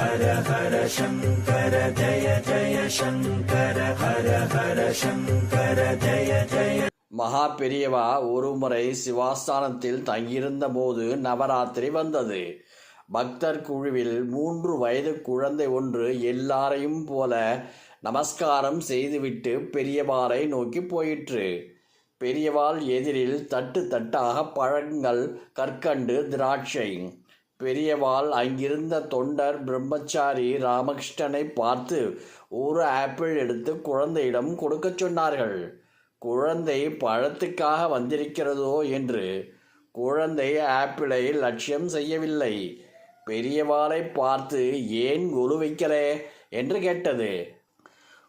ஹர ஹர சங்கர ஜய ஜய சங்கர ஹர ஹர சங்கர ஜய ஜய மகா பெரியவா ஒருமுறை சிவாஸ்தானத்தில் தங்கியிருந்த போது நவராத்திரி வந்தது. பக்தர் குழுவில் மூன்று வயது குழந்தை ஒன்று எல்லாரையும் போல நமஸ்காரம் செய்துவிட்டு பெரியவாரை நோக்கி போயிற்று. பெரியவாள் எதிரில் தட்டு தட்டாக பழங்கள் கற்கண்டு திராட்சை பெரியவாள் அங்கிருந்த தொண்டர் பிரம்மச்சாரி ராமகிருஷ்ணனை பார்த்து ஒரு ஆப்பிள் எடுத்து குழந்தையிடம் கொடுக்கச் சொன்னார்கள். குழந்தை பழத்துக்காக வந்திருக்கிறதோ? என்று. குழந்தை ஆப்பிளை லட்சியம் செய்யவில்லை. பெரியவாளை பார்த்து ஏன் குரு வைக்கிறே என்று கேட்டது.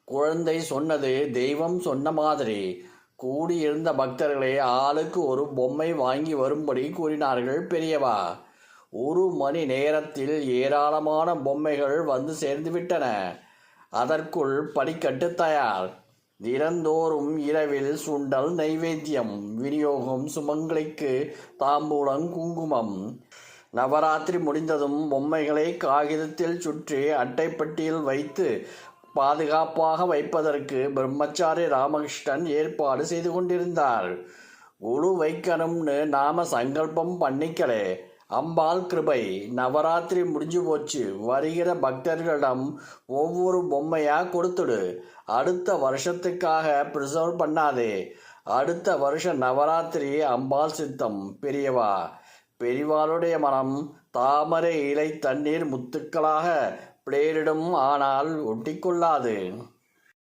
குழந்தை சொன்னது தெய்வம் சொன்ன மாதிரி. கூடியிருந்த பக்தர்களை ஆளுக்கு ஒரு பொம்மை வாங்கி வரும்படி கூறினார்கள் பெரியவா. ஒரு மணி நேரத்தில் ஏராளமான பொம்மைகள் வந்து சேர்ந்துவிட்டன. அதற்குள் படிக்கட்டு தயார். தினந்தோறும் இரவில் சுண்டல் நைவேத்தியம் விநியோகம் சுமங்கலிக்கு தாம்பூலம் குங்குமம். நவராத்திரி முடிந்ததும் பொம்மைகளை காகிதத்தில் சுற்றி அட்டைப்பட்டியில் வைத்து பாதுகாப்பாக வைப்பதற்கு பிரம்மச்சாரி ராமகிருஷ்ணன் ஏற்பாடு செய்து கொண்டிருந்தார். குழு வைக்கணும்னு நாம சங்கல்பம் பண்ணிக்கலே. அம்பாள் கிருபை. நவராத்திரி முடிஞ்சு போச்சு. வருகிற பக்தர்களிடம் ஒவ்வொரு பொம்மையாக கொடுத்துடு. அடுத்த வருஷத்துக்காக ப்ரிசர்வ் பண்ணாதே. அடுத்த வருஷம் நவராத்திரி அம்பாள் சித்தம். பெரியவா பெரியவாளுடைய மனம் தாமரை இலை தண்ணீர் முத்துக்களாக பிளேரிடும் ஆனால் ஒட்டிக்கொள்ளாது.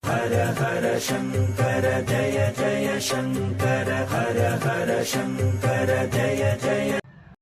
ஹர ஹர சங்கர ஜய ஜய சங்கர ஹர ஹர சங்கர ஜய ஜய